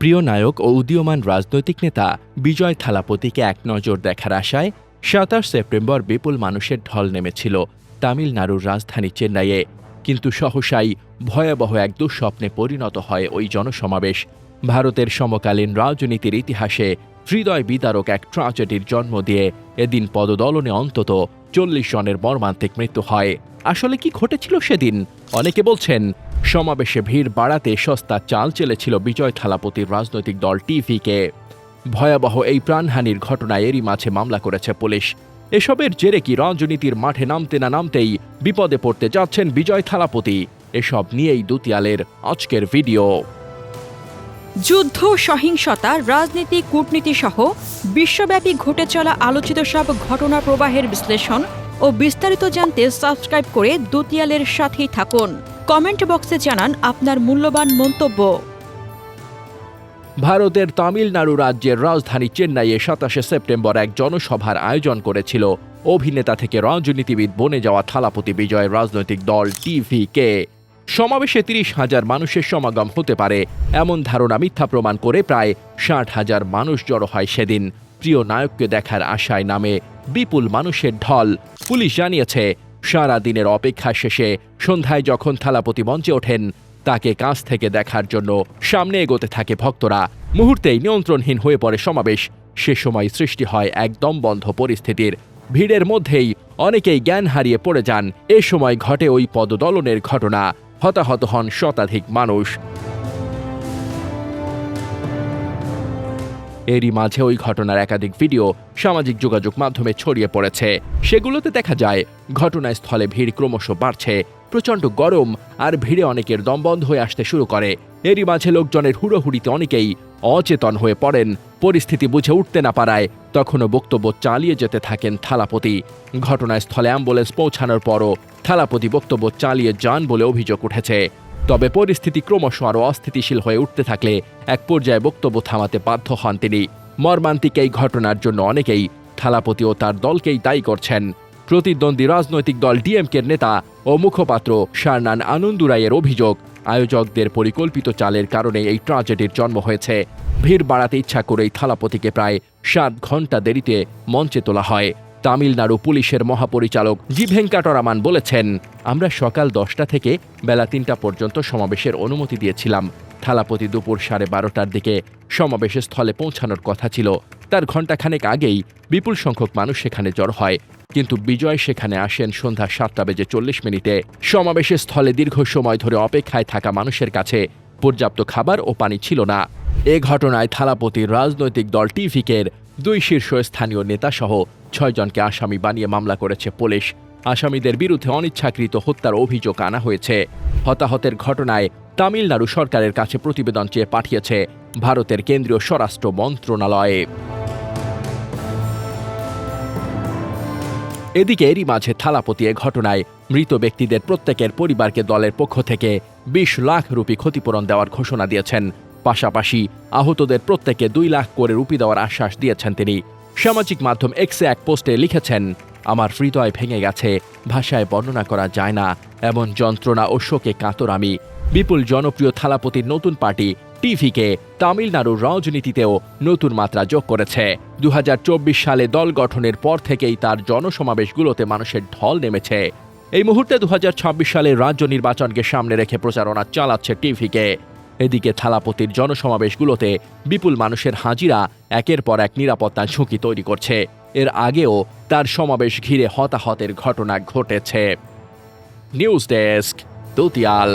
প্রিয় নায়ক ও উদীয়মান রাজনৈতিক নেতা বিজয় থালাপতিকে এক নজর দেখার আশায় সাতাশ সেপ্টেম্বর বিপুল মানুষের ঢল নেমেছিল তামিলনাড়ুর রাজধানী চেন্নাইয়ে। কিন্তু সহসাই ভয়াবহ এক দুঃস্বপ্নে পরিণত হয় ওই জনসমাবেশ। ভারতের সমকালীন রাজনীতির ইতিহাসে হৃদয় বিদারক এক ট্রাজেডির জন্ম দিয়ে এদিন পদদলনে অন্তত চল্লিশ জনের মর্মান্তিক মৃত্যু হয়। আসলে কি ঘটেছিল সেদিন? অনেকে বলছেন সমাবেশে ভিড় বাড়াতে সস্তা চাল চেলেছিল বিজয় থালাপতির রাজনৈতিক দল টিভিকে। ভয়াবহ এই প্রাণহানির ঘটনায় এরই মাঝে মামলা করেছে পুলিশ। এসবের জেরে কি রাজনীতির মাঠে নামতে না নামতেই বিপদে পড়তে যাচ্ছেন বিজয় থালাপতি। এসব নিয়েই দুতিয়ালের আজকের ভিডিও। যুদ্ধ, সহিংসতা, রাজনীতি, কূটনীতি সহ বিশ্বব্যাপী ঘটে চলা আলোচিত সব ঘটনা প্রবাহের বিশ্লেষণ ও বিস্তারিত জানতে সাবস্ক্রাইব করে দুতিয়ালের সাথেই থাকুন। কমেন্ট বক্সে জানান আপনার মূল্যবান মন্তব্য। ভারতের তামিলনাড়ু রাজ্যের রাজধানী চেন্নাইয়ে সাতাশে সেপ্টেম্বর এক জনসভার আয়োজন করেছিল অভিনেতা থেকে রাজনীতিবিদ বনে যাওয়া থালাপতি বিজয়ের রাজনৈতিক দল টিভিকে। সমাবেশে তিরিশ হাজার মানুষের সমাগম হতে পারে, এমন ধারণা মিথ্যা প্রমাণ করে প্রায় ষাট হাজার মানুষ জড়ো হয় সেদিন, প্রিয় নায়ককে দেখার আশায় নামে। বিপুল মানুষের ঢল। পুলিশ জানিয়েছে, সারা দিনের অপেক্ষা শেষে সন্ধ্যায় যখন থালাপতি মঞ্চে ওঠেন, তাকে কাছ থেকে দেখার জন্য সামনে এগোতে থাকে ভক্তরা। মুহূর্তেই নিয়ন্ত্রণহীন হয়ে পড়ে সমাবেশ। সে সময় সৃষ্টি হয় একদম বন্ধ পরিস্থিতির। ভিড়ের মধ্যেই অনেকেই জ্ঞান হারিয়ে পড়ে যান। এ সময় ঘটে ওই পদদলনের ঘটনা। হতাহত হন শতাধিক মানুষ। এরই মাঝে ওই ঘটনার একাধিক ভিডিও সামাজিক যোগাযোগ মাধ্যমে ছড়িয়ে পড়েছে। সেগুলোতে দেখা যায়, ঘটনাস্থলে ভিড় ক্রমশ বাড়ছে, প্রচণ্ড গরম আর ভিড়ে অনেকের দম বন্ধ হয়ে আসতে শুরু করে। এরই মাঝে লোকজনের হুড়োহুড়িতে অনেকেই অচেতন হয়ে পড়েন, পরিস্থিতি বুঝে উঠতে না পারায় তখনও বক্তব্য চালিয়ে যেতে থাকেন থালাপতি। ঘটনাস্থলে অ্যাম্বুলেন্স পৌঁছানোর পরও থালাপতি বক্তব্য চালিয়ে যান বলে অভিযোগ উঠেছে। তবে পরিস্থিতি ক্রমশ আরও অস্থিতিশীল হয়ে উঠতে থাকলে এক পর্যায়ে বক্তব্য থামাতে বাধ্য হন তিনি। মর্মান্তিক এই ঘটনার জন্য অনেকেই থালাপতি ও তার দলকেই দায়ী করছেন। প্রতিদ্বন্দ্বী রাজনৈতিক দল ডিএমকের নেতা ও মুখপাত্র শারনান আনন্দুরাইয়ের অভিযোগ, আয়োজকদের পরিকল্পিত চালের কারণে এই ট্রাজেডির জন্ম হয়েছে। ভিড় বাড়াতে ইচ্ছা করেই থালাপতিকে প্রায় সাত ঘণ্টা দেরিতে মঞ্চে তোলা হয়। তামিলনাড়ু পুলিশের মহাপরিচালক জি ভেঙ্কাটরামান বলেছেন, আমরা সকাল দশটা থেকে বেলা তিনটা পর্যন্ত সমাবেশের অনুমতি দিয়েছিলাম। থালাপতি দুপুর সাড়ে বারোটার দিকে সমাবেশ স্থলে পৌঁছানোর কথা ছিল। তার ঘণ্টাখানেক আগেই বিপুল সংখ্যক মানুষ সেখানে জড় হয়। কিন্তু বিজয় সেখানে আসেন সন্ধ্যা সাতটা বেজে চল্লিশ মিনিটে। সমাবেশের স্থলে দীর্ঘ সময় ধরে অপেক্ষায় থাকা মানুষের কাছে পর্যাপ্ত খাবার ও পানি ছিল না। এ ঘটনায় থালাপতির রাজনৈতিক দল টিভিকের দুই শীর্ষস্থানীয় নেতাসহ ছয়জনকে আসামি বানিয়ে মামলা করেছে পুলিশ। আসামিদের বিরুদ্ধে অনিচ্ছাকৃত হত্যার অভিযোগ আনা হয়েছে। হতাহতের ঘটনায় তামিলনাড়ু সরকারের কাছে প্রতিবেদন চেয়ে পাঠিয়েছে ভারতের কেন্দ্রীয় স্বরাষ্ট্র মন্ত্রণালয়ে। এদিকে এরই মাঝে থালাপতি এ ঘটনায় মৃত ব্যক্তিদের প্রত্যেকের পরিবারকে দলের পক্ষ থেকে বিশ লাখ রুপি ক্ষতিপূরণ দেওয়ার ঘোষণা দিয়েছেন পাশাপাশি আহতদের প্রত্যেকে দুই লাখ করে রুপি দেওয়ার আশ্বাস দিয়েছেন তিনি। সামাজিক মাধ্যম এক্সে এক পোস্টে লিখেছেন, আমার হৃদয় ভেঙে গেছে, ভাষায় বর্ণনা করা যায় না, এমন যন্ত্রণা ও শোকে কাতর আমি। বিপুল জনপ্রিয় থালাপতির নতুন পার্টি টিভিকে তামিলনাড়ুর রাজনীতিতেও নতুন মাত্রা যোগ করেছে। দু হাজার চব্বিশ সালে দল গঠনের পর থেকেই তার জনসমাবেশগুলোতে মানুষের ঢল নেমেছে। এই মুহূর্তে দু সালে রাজ্য নির্বাচনকে সামনে রেখে প্রচারণা চালাচ্ছে টিভিকে। এদিকে থালাপতির জনসমাবেশগুলোতে বিপুল মানুষের হাজিরা একের পর এক নিরাপত্তা ঝুঁকি তৈরি করছে। এর আগেও তার সমাবেশ ঘিরে হতাহতের ঘটনা ঘটেছে। News desk, দুতিয়াল।